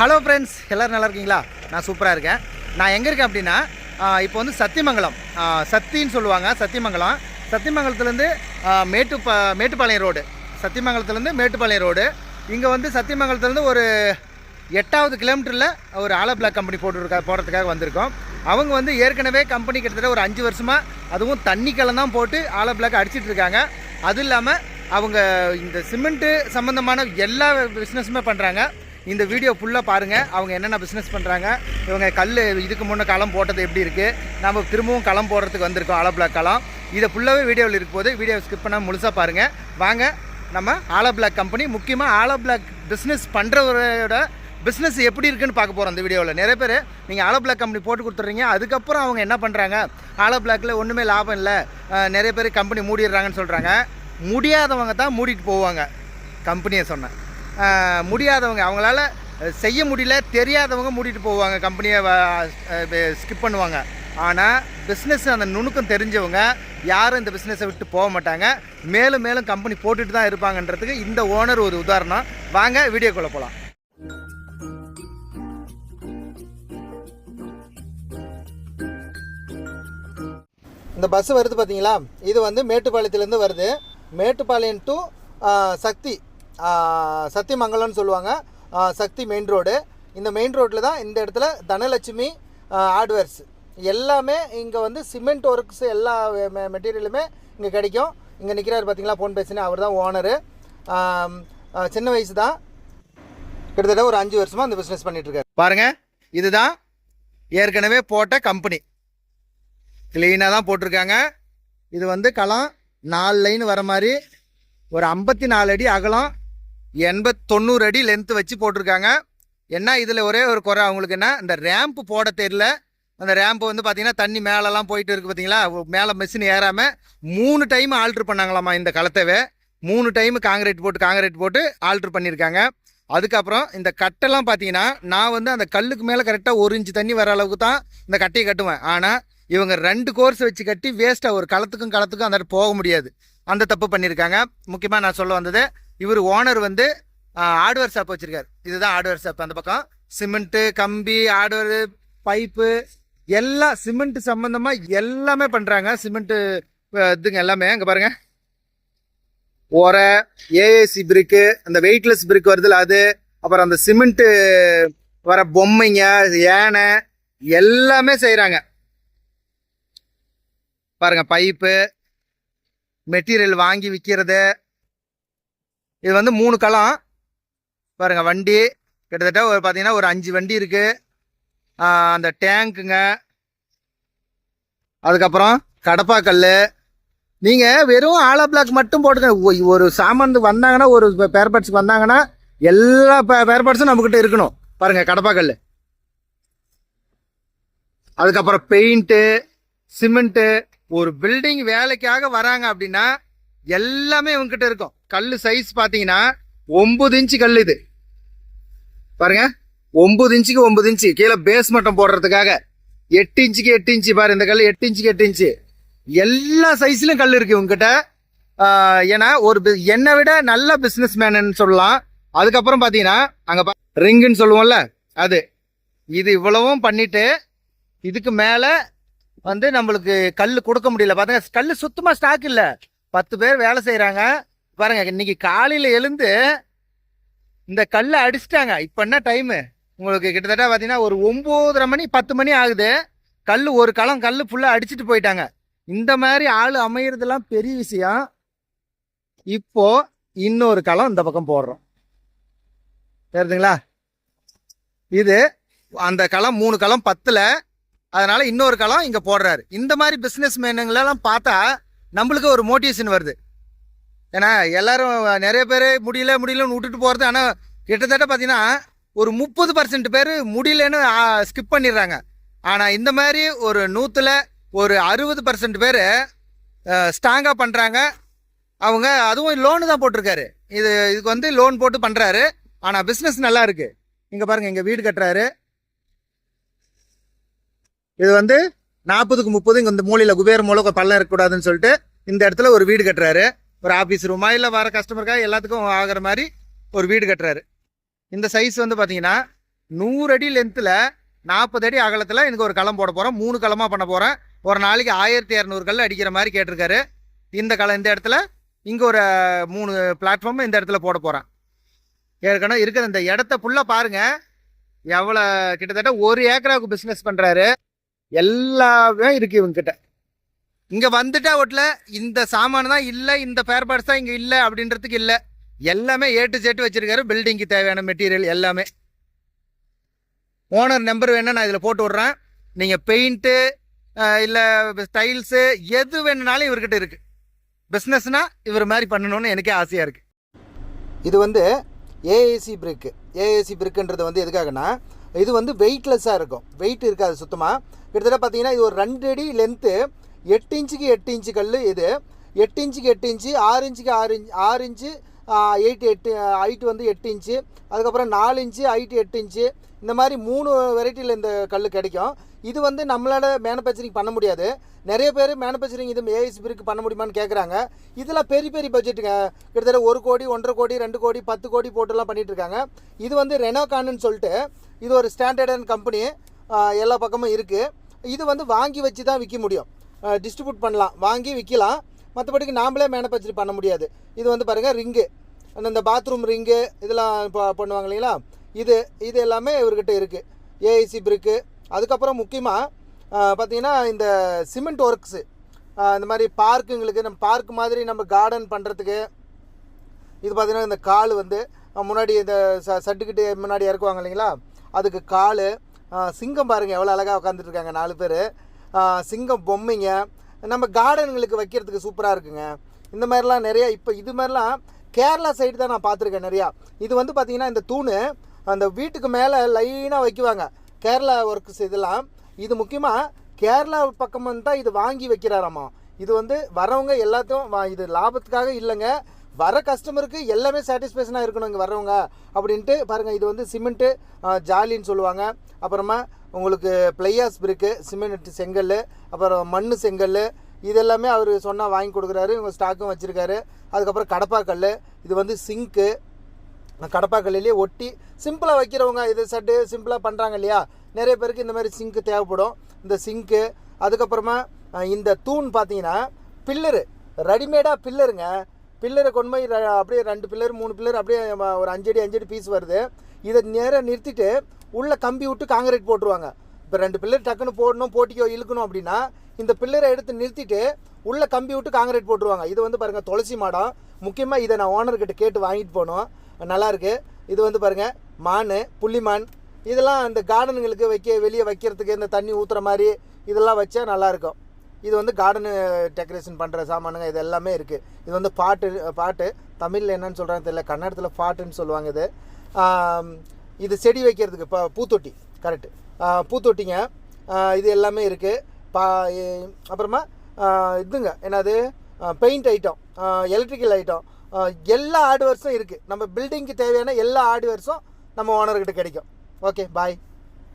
Hello friends எல்லோரும் நல்லா இருக்கீங்களா? நான் சூப்பராக இருக்கேன். நான் எங்கே இருக்கேன் அப்படின்னா இப்போ வந்து சத்தியமங்கலம். சத்தின்னு சொல்லுவாங்க சத்தியமங்கலம். சத்தியமங்கலத்துலேருந்து மேட்டு மேட்டுப்பா மேட்டுப்பாளையம் ரோடு. சத்தியமங்கலத்துலேருந்து மேட்டுப்பாளையம் ரோடு. இங்கே வந்து சத்தியமங்கலத்துலேருந்து ஒரு எட்டாவது கிலோமீட்டரில் ஒரு ஆலோ பிளாக் கம்பெனி போட்டுருக்கா போடுறதுக்காக வந்திருக்கோம். அவங்க வந்து ஏற்கனவே கம்பெனி கிட்டத்தட்ட ஒரு அஞ்சு வருஷமாக அதுவும் தண்ணி கலம் தான் போட்டு ஆலோ பிளாக் அடிச்சிட்டு இருக்காங்க. அதுவும் இல்லாமல் அவங்க இந்த சிமெண்ட்டு சம்மந்தமான எல்லா பிஸ்னஸுமே பண்ணுறாங்க இந்த வீடியோ ஃபுல்லாக பாருங்கள் அவங்க என்னென்ன பிஸ்னஸ் பண்ணுறாங்க இவங்க கல் இதுக்கு முன்னே களம் போட்டது எப்படி இருக்குது நம்ம திரும்பவும் களம் போடுறதுக்கு வந்திருக்கோம் ஆலோ பிளாக் களம். இதை ஃபுல்லாகவே வீடியோவில் இருக்கும் போது வீடியோ ஸ்கிப் பண்ணால் முழுசாக பாருங்கள் வாங்க நம்ம ஆலோ பிளாக் கம்பெனி முக்கியமாக ஆலோ பிளாக் பிஸ்னஸ் பண்ணுறவரோட பிஸ்னஸ் எப்படி இருக்குன்னு பார்க்க போகிறோம் அந்த வீடியோவில் நிறைய பேர் நீங்கள் ஆலோ பிளாக் கம்பெனி போட்டு கொடுத்துட்றீங்க. அதுக்கப்புறம் அவங்க என்ன பண்ணுறாங்க ஆலோ பிளாக்கில் ஒன்றுமே லாபம் இல்லை. நிறைய பேர் கம்பெனி மூடிடுறாங்கன்னு சொல்கிறாங்க முடியாதவங்க தான் மூடிட்டு போவாங்க. கம்பெனியை சொன்னேன். முடியாதவங்க அவங்களால செய்ய முடியல தெரியாதவங்க மூடிட்டு போவாங்க கம்பெனியை ஸ்கிப் பண்ணுவாங்க. ஆனால் பிஸ்னஸ் அந்த நுணுக்கம் தெரிஞ்சவங்க யாரும் இந்த பிஸ்னஸை விட்டு போக மாட்டாங்க. மேலும் மேலும் கம்பெனி போட்டுட்டு தான் இருப்பாங்கன்றதுக்கு இந்த ஓனர் ஒரு உதாரணம். வாங்க வீடியோக்குள்ளே போகலாம் இந்த பஸ் வருது பார்த்தீங்களா இது வந்து மேட்டுப்பாளையத்துலேருந்து வருது. மேட்டுப்பாளையம் டு சக்தி. சத்தியமங்கலம்னு சொல்லுவாங்க. சக்தி மெயின் ரோடு இந்த மெயின் ரோட்டில் தான் இந்த இடத்துல தனலட்சுமி ஹார்ட்வேர்ஸ் எல்லாமே இங்கே வந்து சிமெண்ட் ஒர்க்ஸ் எல்லா மெட்டீரியலுமே இங்கே கிடைக்கும். இங்கே நிற்கிறார் பார்த்தீங்களா ஃபோன் பேசினேன் அவர் தான் ஓனரு சின்ன வயசு தான். கிட்டத்தட்ட ஒரு அஞ்சு வருஷமாக அந்த பிஸ்னஸ் பண்ணிகிட்ருக்காரு இருக்காரு. இதுதான் ஏற்கனவே போட்ட கம்பெனி க்ளீனாக தான் போட்டிருக்காங்க. இது வந்து களம் நாலு லைன் வர மாதிரி ஒரு ஐம்பத்தி நாலு அடி அகலம் எண்பத் தொண்ணூறு அடி லென்த்து வச்சு போட்டிருக்காங்க. என்ன இதில் ஒரே ஒரு குறை அவங்களுக்கு என்ன இந்த ரேம்ப் போட தெரியல. அந்த ரேம்ப் வந்து பார்த்தீங்கன்னா தண்ணி மேலெல்லாம் போயிட்டு இருக்குது பார்த்தீங்களா மேலே மிஷின் ஏறாமல் மூணு டைம் ஆல்ட்ரு பண்ணாங்களாம்மா இந்த களத்தவே. மூணு டைம் காங்கிரீட் போட்டு காங்கிரீட் போட்டு ஆல்ட்ரு பண்ணியிருக்காங்க அதுக்கப்புறம் இந்த கட்டெல்லாம் பார்த்தீங்கன்னா நான் வந்து அந்த கல்லுக்கு மேலே கரெக்டாக ஒரு இன்ச்சு தண்ணி வர அளவுக்கு தான் இந்த கட்டையை கட்டுவேன். ஆனால் இவங்க ரெண்டு கோர்ஸ் வச்சு கட்டி வேஸ்ட்டாக ஒரு களத்துக்கும் களத்துக்கும் அந்த போக முடியாது. அந்த தப்பு பண்ணியிருக்காங்க முக்கியமாக நான் சொல்ல வந்தது இவர் ஓனர் வந்து ஹார்ட்வேர் ஷாப் வச்சுருக்காரு. இதுதான் ஹார்ட்வேர் ஷாப் அந்த பக்கம் சிமெண்ட்டு கம்பி ஹார்ட்வேரு பைப்பு எல்லாம் சிமெண்ட் சம்மந்தமாக எல்லாமே பண்ணுறாங்க சிமெண்ட்டு இதுங்க எல்லாமே. அங்கே பாருங்கள் ஒரை ஏஏசி பிரிக்கு அந்த வெயிட்லெஸ் பிரிக் வருதுல அது. அப்புறம் அந்த சிமெண்ட்டு வர பொம்மைங்க யானை எல்லாமே செய்கிறாங்க பாருங்க பைப்பு மெட்டீரியல் வாங்கி விற்கிறது இது வந்து மூணு களம். பாருங்கள் வண்டி. கிட்டத்தட்ட ஒரு பார்த்தீங்கன்னா ஒரு அஞ்சு வண்டி இருக்குது அந்த டேங்க்குங்க அதுக்கப்புறம் கடப்பாக்கல் நீங்கள் வெறும் ஆலா பிளாக் மட்டும் போட்டுக்க ஒரு சாமான் வந்தாங்கன்னா ஒரு பேர் பார்ட்ஸ்க்கு வந்தாங்கன்னா எல்லா பேர் பார்ட்ஸும் நம்மக்கிட்ட இருக்கணும். பாருங்கள் கடப்பாக்கல் அதுக்கப்புறம் பெயிண்ட்டு சிமெண்ட்டு. ஒரு பில்டிங் வேலைக்காக வராங்க அப்படின்னா எல்லாமே இவங்ககிட்ட இருக்கும். கல் சைஸ் பார்த்தீங்கன்னா ஒம்பது இன்ச்சு கல் இது. பாருங்க ஒம்பது இன்ச்சுக்கு ஒம்பது இன்ச்சு கீழே பேஸ் மட்டம் போடுறதுக்காக எட்டு இன்ச்சுக்கு எட்டு இன்ச்சு பாரு இந்த கல் எட்டு இன்ச்சுக்கு எட்டு இன்ச்சு எல்லா சைஸ்லயும் கல் இருக்கு உங்ககிட்ட. ஏன்னா ஒரு என்னை விட நல்ல பிசினஸ் மேனுன்னு சொல்லலாம். அதுக்கப்புறம் பார்த்தீங்கன்னா அங்கே ரிங்குன்னு சொல்லுவோம்ல அது. இது இவ்வளவும் பண்ணிட்டு இதுக்கு மேலே வந்து நம்மளுக்கு கல் கொடுக்க முடியல. பார்த்தீங்கன்னா கல் சுத்தமாக ஸ்டாக் இல்லை. பத்து பேர் வேலை செய்கிறாங்க பாருங்க இன்னைக்கு காலையில் எழுந்து இந்த கல்லை அடிச்சிட்டாங்க. இப்போ என்ன டைமு உங்களுக்கு கிட்டத்தட்ட பார்த்தீங்கன்னா ஒரு ஒம்போதரை மணி பத்து மணி ஆகுது. கல் ஒரு களம் கல் ஃபுல்லாக அடிச்சிட்டு போயிட்டாங்க. இந்த மாதிரி ஆள் அமையிறதெல்லாம் பெரிய விஷயம். இப்போ இன்னொரு களம் இந்த பக்கம் போடுறோம். தெரியுதுங்களா இது அந்த களம் மூணு களம் பத்தில். அதனால இன்னொரு களம் இங்கே போடுறாரு. இந்த மாதிரி பிஸ்னஸ் மேனுங்களெல்லாம் பார்த்தா நம்மளுக்கு ஒரு மோட்டிவேஷன் வருது. ஏன்னா எல்லாரும் நிறைய பேர் முடியல முடியலன்னு விட்டுட்டு போகிறது ஆனால் கிட்டத்தட்ட பார்த்தீங்கன்னா ஒரு முப்பது பர்சன்ட் பேர் முடியலன்னு ஸ்கிப் பண்ணிடுறாங்க. ஆனால் இந்த மாதிரி ஒரு நூற்றில் ஒரு அறுபது பர்சன்ட் பேர் ஸ்ட்ராங்காக பண்ணுறாங்க அவங்க அதுவும் லோனு தான் போட்டிருக்காரு. இது இதுக்கு வந்து லோன் போட்டு பண்ணுறாரு ஆனால் பிஸ்னஸ் நல்லா இருக்கு. இங்கே பாருங்கள் இங்கே வீடு கட்டுறாரு. இது வந்து நாற்பதுக்கு முப்பது இங்கே இந்த மூலையில் குபேர மூலம் பள்ளம் இருக்கக்கூடாதுன்னு சொல்லிட்டு இந்த இடத்துல ஒரு வீடு கட்டுறாரு. ஒரு ஆஃபீஸ் ரூமா இல்லை வர கஸ்டமருக்காக எல்லாத்துக்கும் ஆகிற மாதிரி ஒரு வீடு கட்டுறாரு. இந்த சைஸ் வந்து பார்த்தீங்கன்னா நூறு அடி லென்த்தில் நாற்பது அடி அகலத்தில் எனக்கு ஒரு களம் போட போகிறோம் மூணு களமாக பண்ண போகிறேன் ஒரு நாளைக்கு ஆயிரத்தி இரநூறு கல் அடிக்கிற மாதிரி கேட்டிருக்காரு. இந்த களம் இந்த இடத்துல இங்கே ஒரு மூணு பிளாட்ஃபார்ம் இந்த இடத்துல போட போகிறேன் ஏற்கனவே இருக்கிற இந்த இடத்த ஃபுல்லாக பாருங்கள் எவ்வளோ கிட்டத்தட்ட ஒரு ஏக்கராவுக்கு பிஸ்னஸ் பண்ணுறாரு எல்லாமே இருக்குது இவங்ககிட்ட இங்கே வந்துட்டா ஒட்டில் இந்த சாமான் தான் இல்லை இந்த ஃபேர் பார்ட்ஸ் தான் இங்கே இல்லை அப்படின்றதுக்கு இல்லை. எல்லாமே ஏட்டு சேட்டு வச்சிருக்காரு. பில்டிங்க்கு தேவையான மெட்டீரியல் எல்லாமே. ஓனர் நம்பர் வேணால் நான் இதில் போட்டு விட்றேன். நீங்கள் பெயிண்ட்டு இல்லை ஸ்டைல்ஸு எது வேணுனாலும் இவர்கிட்ட இருக்குது பிஸ்னஸ்னால் இவர் மாதிரி பண்ணணும்னு எனக்கே ஆசையாக இருக்குது இது வந்து ஏஏசி பிரிக்கு ஏஏசி பிரிக்குன்றது வந்து எதுக்காகனா இது வந்து வெயிட்லெஸ்ஸாக இருக்கும். வெயிட் இருக்காது சுத்தமாக கிட்டத்தட்ட பார்த்தீங்கன்னா இது ஒரு ரெண்டு அடி லென்த்து எட்டு இன்ச்சுக்கு எட்டு இன்ச்சு கல் இது. எட்டு இன்ச்சுக்கு எட்டு இன்ச்சு ஆறு இன்ச்சுக்கு ஆறு இன்ச் ஆறு இன்ச்சு எயிட் எட்டு ஹைட் வந்து எட்டு இன்ச்சு. அதுக்கப்புறம் நாலு இன்ச்சு ஹைட் எட்டு இன்ச்சு. இந்த மாதிரி மூணு வெரைட்டியில் இந்த கல் கிடைக்கும். இது வந்து நம்மளால் மேனுஃபேக்சரிங் பண்ண முடியாது. நிறைய பேர் மேனுஃபேக்சரிங் இது ஏஎஸ் பிரிக்கு பண்ண முடியுமான்னு கேட்குறாங்க இதெல்லாம் பெரிய பெரிய பட்ஜெட்டுங்க கிட்டத்தட்ட ஒரு கோடி ஒன்றரை கோடி ரெண்டு கோடி பத்து கோடி போட்டுலாம் பண்ணிகிட்ருக்காங்க இருக்காங்க. இது வந்து ரெனோகான்னு சொல்லிட்டு இது ஒரு ஸ்டாண்டர்டன் கம்பெனி எல்லா பக்கமும் இருக்குது இது வந்து வாங்கி வச்சு தான் விற்க முடியும். டிஸ்ட்ரிபியூட் பண்ணலாம். வாங்கி விற்கலாம் மற்றபடிக்கு நாம்ளே மேனுஃபேக்சர் பண்ண முடியாது. இது வந்து பாருங்கள் ரிங்கு இந்த பாத்ரூம் ரிங்கு இதெல்லாம் இப்போ பண்ணுவாங்க இல்லைங்களா? இது இது எல்லாமே இவர்கிட்ட இருக்குது ஏஐசி பிரிக்கு அதுக்கப்புறம் முக்கியமாக பார்த்தீங்கன்னா இந்த சிமெண்ட் ஒர்க்ஸு இந்த மாதிரி பார்க்குங்களுக்கு நம்ம பார்க் மாதிரி நம்ம கார்டன் பண்ணுறதுக்கு இது பார்த்திங்கன்னா இந்த கால் வந்து முன்னாடி இந்த ச சட்டுக்கிட்டு முன்னாடி இறக்குவாங்க இல்லைங்களா? அதுக்கு கால் சிங்கம் பாருங்கள் எவ்வளோ அழகாக உட்காந்துட்ருக்காங்க நாலு பேர். சிங்கம் பொம்மைங்க நம்ம கார்டனுங்களுக்கு வைக்கிறதுக்கு சூப்பராக இருக்குங்க. இந்த மாதிரிலாம் நிறையா இப்போ இது மாதிரிலாம் கேரளா சைடு தான் நான் பார்த்துருக்கேன் நிறையா. இது வந்து பார்த்திங்கன்னா இந்த தூண் அந்த வீட்டுக்கு மேலே லைனாக வைக்குவாங்க. கேரளா ஒர்க்ஸ் இதெல்லாம். இது முக்கியமாக கேரளா பக்கம் வந்து தான் இது வாங்கி வைக்கிறாராமா. இது வந்து வரவங்க எல்லாத்தையும் இது லாபத்துக்காக இல்லைங்க. வர கஸ்டமருக்கு எல்லாமே சாட்டிஸ்ஃபேக்ஷனாக இருக்கணும் இங்கே வர்றவங்க அப்படின்ட்டு பாருங்கள் இது வந்து சிமெண்ட்டு ஜாலின்னு சொல்லுவாங்க. அப்புறமா உங்களுக்கு பிளையாஸ் பிரிக்கு சிமெண்ட் செங்கல் அப்புறம் மண் செங்கல் இதெல்லாமே அவர் சொன்னால் வாங்கி கொடுக்குறாரு இவங்க ஸ்டாக்கும் வச்சுருக்காரு. அதுக்கப்புறம் கடப்பாக்கல் இது வந்து சிங்க்கு கடப்பாக்கல்லையே ஒட்டி சிம்பிளாக வைக்கிறவங்க இது சட்டு சிம்பிளாக பண்ணுறாங்க இல்லையா? நிறைய பேருக்கு இந்த மாதிரி சிங்க்கு தேவைப்படும். இந்த சிங்க்கு அதுக்கப்புறமா இந்த தூண் பார்த்தீங்கன்னா பில்லரு ரெடிமேடாக பில்லருங்க பில்லரை கொண்டு போய் அப்படியே ரெண்டு பில்லர் மூணு பில்லர் அப்படியே ஒரு அஞ்சடி அஞ்சடி பீஸ் வருது. இதை நேராக நிறுத்திட்டு உள்ளே கம்பி விட்டு காங்கிரீட் போட்டுருவாங்க. இப்போ ரெண்டு பில்லர் டக்குன்னு போடணும் போட்டிக்கோ இழுக்கணும் அப்படின்னா இந்த பில்லரை எடுத்து நிறுத்திட்டு உள்ளே கம்பி விட்டு காங்கிரீட் போட்டுருவாங்க. இது வந்து பாருங்கள் துளசி மாடம். முக்கியமாக இதை நான் ஓனர்கிட்ட கேட்டு வாங்கிட்டு போனோம். நல்லாயிருக்கு இது வந்து பாருங்கள் மான் புள்ளிமான் இதெல்லாம் அந்த கார்டனுங்களுக்கு வைக்க வெளியே வைக்கிறதுக்கு இந்த தண்ணி ஊற்றுற மாதிரி இதெல்லாம் வச்சா நல்லாயிருக்கும் இது வந்து கார்டனு டெக்கரேஷன் பண்ணுற சாமானுங்க இது எல்லாமே இருக்குது இது வந்து பாட்டு பாட்டு. தமிழில் என்னன்னு சொல்கிறாங்க தெரியல கன்னடத்தில் பாட்டுன்னு சொல்லுவாங்க இது. இது செடி வைக்கிறதுக்கு இப்போ பூத்தொட்டி கரெக்டு பூத்தொட்டிங்க. இது எல்லாமே இருக்குது பா அப்புறமா இதுங்க என்னது? பெயிண்ட் ஐட்டம் எலக்ட்ரிக்கல் ஐட்டம் எல்லா ஹார்ட்வேர்ஸும் இருக்குது நம்ம பில்டிங்க்கு தேவையான எல்லா ஹார்ட்வேர்ஸும் நம்ம ஓனர்கிட்ட கிடைக்கும். Okay bye